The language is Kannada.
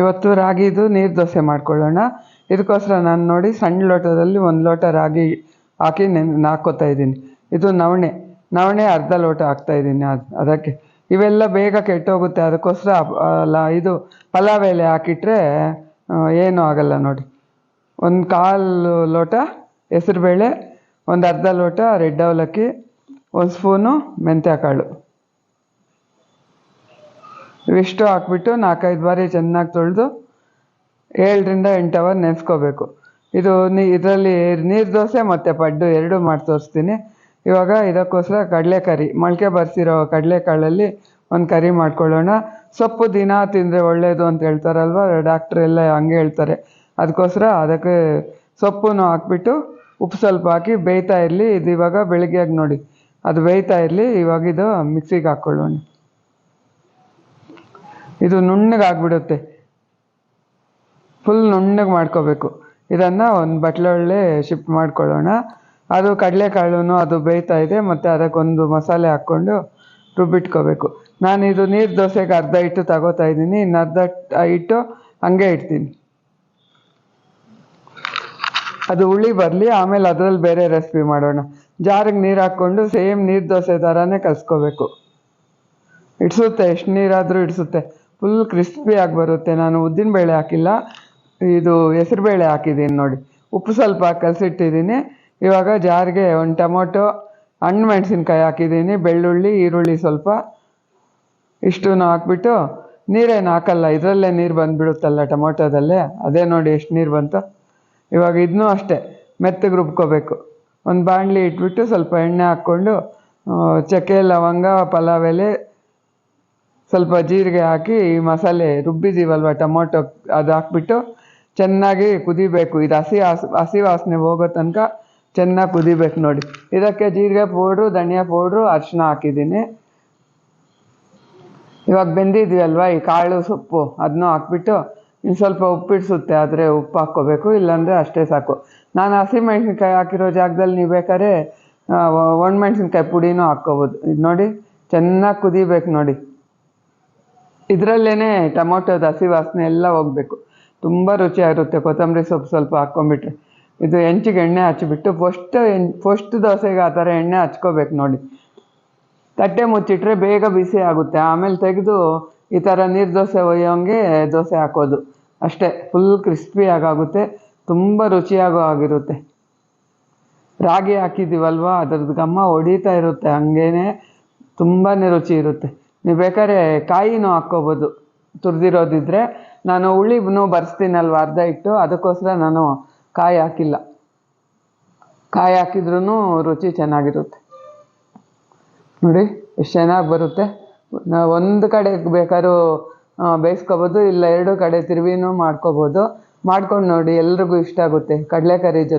ಇವತ್ತು ರಾಗಿದು ನೀರು ದೋಸೆ ಮಾಡ್ಕೊಳ್ಳೋಣ. ಇದಕ್ಕೋಸ್ಕರ ನಾನು ನೋಡಿ ಸಣ್ಣ ಲೋಟದಲ್ಲಿ ಒಂದು ಲೋಟ ರಾಗಿ ಹಾಕಿ ನೆನ್ ಹಾಕ್ಕೋತಾ ಇದ್ದೀನಿ. ಇದು ನವಣೆ. ನವಣೆ ಅರ್ಧ ಲೋಟ ಹಾಕ್ತಾ ಇದ್ದೀನಿ ಅದು, ಅದಕ್ಕೆ. ಇವೆಲ್ಲ ಬೇಗ ಕೆಟ್ಟೋಗುತ್ತೆ. ಅದಕ್ಕೋಸ್ಕರ ಅಲ್ಲ, ಇದು ಪಲಾವ್ ಎಲೆ ಹಾಕಿಟ್ರೆ ಏನೂ ಆಗಲ್ಲ ನೋಡಿ. ಒಂದು ಕಾಲು ಲೋಟ ಹೆಸರುಬೇಳೆ, ಒಂದು ಅರ್ಧ ಲೋಟ ರೆಡ್ ಅವಲಕ್ಕಿ, ಒಂದು ಸ್ಪೂನು ಮೆಂತ್ಯ ಕಾಳು ಇವಿಷ್ಟು ಹಾಕ್ಬಿಟ್ಟು ನಾಲ್ಕೈದು ಬಾರಿ ಚೆನ್ನಾಗಿ ತೊಳೆದು ಏಳರಿಂದ ಎಂಟು ಅವರ್ ನೆನೆಸ್ಕೋಬೇಕು. ಇದು ನೀ, ಇದರಲ್ಲಿ ನೀರು ದೋಸೆ ಮತ್ತು ಪಡ್ಡು ಎರಡೂ ಮಾಡಿ ತೋರಿಸ್ತೀನಿ. ಇವಾಗ ಇದಕ್ಕೋಸ್ಕರ ಕಡಲೆಕರಿ, ಮೊಳಕೆ ಬರ್ಸಿರೋ ಕಡಲೆಕಾಳಲ್ಲಿ ಒಂದು ಕರಿ ಮಾಡ್ಕೊಳ್ಳೋಣ. ಸೊಪ್ಪು ದಿನ ತಿಂದರೆ ಒಳ್ಳೆಯದು ಅಂತ ಹೇಳ್ತಾರಲ್ವ, ಡಾಕ್ಟ್ರ್ ಎಲ್ಲ ಹಂಗೆ ಹೇಳ್ತಾರೆ. ಅದಕ್ಕೋಸ್ಕರ ಅದಕ್ಕೆ ಸೊಪ್ಪನ್ನು ಹಾಕ್ಬಿಟ್ಟು ಉಪ್ಪು ಸ್ವಲ್ಪ ಹಾಕಿ ಬೇಯ್ತಾ ಇರಲಿ. ಇದು ಇವಾಗ ಬೆಳಿಗ್ಗೆಯಾಗಿ ನೋಡಿ. ಅದು ಬೇಯ್ತಾ ಇರಲಿ, ಇವಾಗ ಇದು ಮಿಕ್ಸಿಗೆ ಹಾಕ್ಕೊಳ್ಳೋಣ. ಇದು ನುಣ್ಣಗೆ ಆಗ್ಬಿಡುತ್ತೆ. ಫುಲ್ ನುಣ್ಣಗೆ ಮಾಡ್ಕೋಬೇಕು. ಇದನ್ನು ಒಂದು ಬಟ್ಲೊಳ್ಳೆ ಶಿಫ್ಟ್ ಮಾಡ್ಕೊಳ್ಳೋಣ. ಅದು ಕಡಲೆಕಾಳು ಅದು ಬೇಯ್ತಾ ಇದೆ, ಮತ್ತು ಅದಕ್ಕೊಂದು ಮಸಾಲೆ ಹಾಕ್ಕೊಂಡು ರುಬ್ಬಿಟ್ಕೋಬೇಕು. ನಾನು ಇದು ನೀರು ದೋಸೆಗೆ ಅರ್ಧ ಇಟ್ಟು ತಗೋತಾ ಇದ್ದೀನಿ. ಇನ್ನು ಅರ್ಧ ಇಟ್ಟು ಹಂಗೆ ಇಡ್ತೀನಿ. ಅದು ಹುಳಿ ಬರಲಿ, ಆಮೇಲೆ ಅದರಲ್ಲಿ ಬೇರೆ ರೆಸಿಪಿ ಮಾಡೋಣ. ಜಾರಿಗೆ ನೀರು ಹಾಕ್ಕೊಂಡು ಸೇಮ್ ನೀರು ದೋಸೆ ಥರನೇ ಕಲಿಸ್ಕೋಬೇಕು. ಇಡ್ಸುತ್ತೆ, ಎಷ್ಟು ನೀರಾದರೂ ಇಡ್ಸುತ್ತೆ. ಫುಲ್ ಕ್ರಿಸ್ಪಿ ಆಗಿ ಬರುತ್ತೆ. ನಾನು ಉದ್ದಿನ ಬೇಳೆ ಹಾಕಿಲ್ಲ. ಇದು ಹೆಸರುಬೇಳೆ ಹಾಕಿದ್ದೀನಿ ನೋಡಿ. ಉಪ್ಪು ಸ್ವಲ್ಪ ಕಲಸಿಟ್ಟಿದ್ದೀನಿ. ಇವಾಗ ಜಾರಿಗೆ ಒಂದು ಟೊಮೊಟೊ, ಹಣ್ಣು ಮೆಣಸಿನ್ಕಾಯಿ ಹಾಕಿದ್ದೀನಿ. ಬೆಳ್ಳುಳ್ಳಿ, ಈರುಳ್ಳಿ ಸ್ವಲ್ಪ ಇಷ್ಟನ್ನು ಹಾಕ್ಬಿಟ್ಟು ನೀರೇನು ಹಾಕಲ್ಲ, ಇದರಲ್ಲೇ ನೀರು ಬಂದುಬಿಡುತ್ತಲ್ಲ ಟೊಮೊಟೊದಲ್ಲೇ? ಅದೇ ನೋಡಿ ಎಷ್ಟು ನೀರು ಬಂತು. ಇವಾಗ ಇದನ್ನೂ ಅಷ್ಟೇ, ಮೆತ್ತಗೆ ರುಬ್ಕೋಬೇಕು. ಒಂದು ಬಾಣಲಿ ಇಟ್ಬಿಟ್ಟು ಸ್ವಲ್ಪ ಎಣ್ಣೆ ಹಾಕ್ಕೊಂಡು ಚಕ್ಕೆ, ಲವಂಗ, ಪಲಾವ್ ಎಲೆ ಸ್ವಲ್ಪ ಜೀರಿಗೆ ಹಾಕಿ ಈ ಮಸಾಲೆ ರುಬ್ಬಿದ್ದೀವಲ್ವ ಟೊಮೊಟೊ ಅದು ಹಾಕ್ಬಿಟ್ಟು ಚೆನ್ನಾಗಿ ಕುದಿಬೇಕು. ಇದು ಹಸಿ ಹಸಿ ವಾಸನೆ ಹೋಗೋ ತನಕ ಚೆನ್ನಾಗಿ ಕುದಿಬೇಕು ನೋಡಿ. ಇದಕ್ಕೆ ಜೀರಿಗೆ ಪೌಡ್ರು, ಧನಿಯಾ ಪೌಡ್ರು ಅರಿಶಿನ ಹಾಕಿದ್ದೀನಿ. ಇವಾಗ ಬೆಂದಿದ್ವಿ ಈ ಕಾಳು ಸೊಪ್ಪು ಅದನ್ನೂ ಹಾಕ್ಬಿಟ್ಟು ಇನ್ನು ಸ್ವಲ್ಪ ಉಪ್ಪಿಡಿಸುತ್ತೆ, ಆದರೆ ಉಪ್ಪು ಹಾಕ್ಕೋಬೇಕು, ಇಲ್ಲಾಂದರೆ ಅಷ್ಟೇ ಸಾಕು. ನಾನು ಹಸಿಮೆಣ್ಸಿನ್ಕಾಯಿ ಹಾಕಿರೋ ಜಾಗದಲ್ಲಿ ನೀವು ಬೇಕಾದ್ರೆ ಒಣಮೆಣ್ಸಿನ್ಕಾಯಿ ಪುಡಿನೂ ಹಾಕ್ಕೋಬೋದು. ಇದು ನೋಡಿ, ಚೆನ್ನಾಗಿ ಕುದಿಬೇಕು ನೋಡಿ. ಇದರಲ್ಲೇ ಟೊಮೊಟೊದ ಹಸಿ ವಾಸನೆ ಎಲ್ಲ ಹೋಗಬೇಕು. ತುಂಬ ರುಚಿಯಾಗಿರುತ್ತೆ ಕೊತ್ತಂಬರಿ ಸೊಪ್ಪು ಸ್ವಲ್ಪ ಹಾಕ್ಕೊಂಬಿಟ್ರೆ ಇದು ಹೆಂಚಿಗೆ ಎಣ್ಣೆ ಹಚ್ಚಿಬಿಟ್ಟು ಫಸ್ಟ್ ಫಸ್ಟ್ ದೋಸೆಗೆ ಆ ಥರ ಎಣ್ಣೆ ಹಚ್ಕೋಬೇಕು ನೋಡಿ. ತಟ್ಟೆ ಮುಚ್ಚಿಟ್ರೆ ಬೇಗ ಬಿಸಿ ಆಗುತ್ತೆ. ಆಮೇಲೆ ತೆಗೆದು ಈ ಥರ ನೀರು ದೋಸೆ ಒಯ್ಯೋಂಗೆ ದೋಸೆ ಹಾಕೋದು. ಅಷ್ಟೇ ಫುಲ್ ಕ್ರಿಸ್ಪಿ ಆಗುತ್ತೆ ತುಂಬ ರುಚಿಯಾಗೋ ಆಗಿರುತ್ತೆ. ರಾಗಿ ಹಾಕಿದ್ದೀವಲ್ವ? ಅದ್ರದ್ದು ಘಮ ಹೊಡಿತಾ ಇರುತ್ತೆ. ಹಂಗೇನೆ ತುಂಬಾ ರುಚಿ ಇರುತ್ತೆ. ನೀವು ಬೇಕಾದ್ರೆ ಕಾಯಿನೂ ಹಾಕ್ಕೋಬೋದು. ತುರಿದಿರೋದಿದ್ರೆ ನಾನು ಹುಳಿನೂ ಬರ್ಸ್ತೀನಲ್ವ ಅರ್ಧ ಇಟ್ಟು ಅದಕ್ಕೋಸ್ಕರ ನಾನು ಕಾಯಿ ಹಾಕಿಲ್ಲ. ಕಾಯಿ ಹಾಕಿದ್ರೂ ರುಚಿ ಚೆನ್ನಾಗಿರುತ್ತೆ. ನೋಡಿ, ಎಷ್ಟು ಚೆನ್ನಾಗಿ ಬರುತ್ತೆ. ಒಂದು ಕಡೆ ಬೇಕಾದ್ರೂ ಬೇಯಿಸ್ಕೋಬೋದು, ಇಲ್ಲ ಎರಡು ಕಡೆ ತಿರುವಿನೂ ಮಾಡ್ಕೋಬೋದು. ಮಾಡ್ಕೊಂಡು ನೋಡಿ ಎಲ್ರಿಗೂ ಇಷ್ಟ ಆಗುತ್ತೆ. ಕಡಲೆಕರಿ ಜೊತೆ.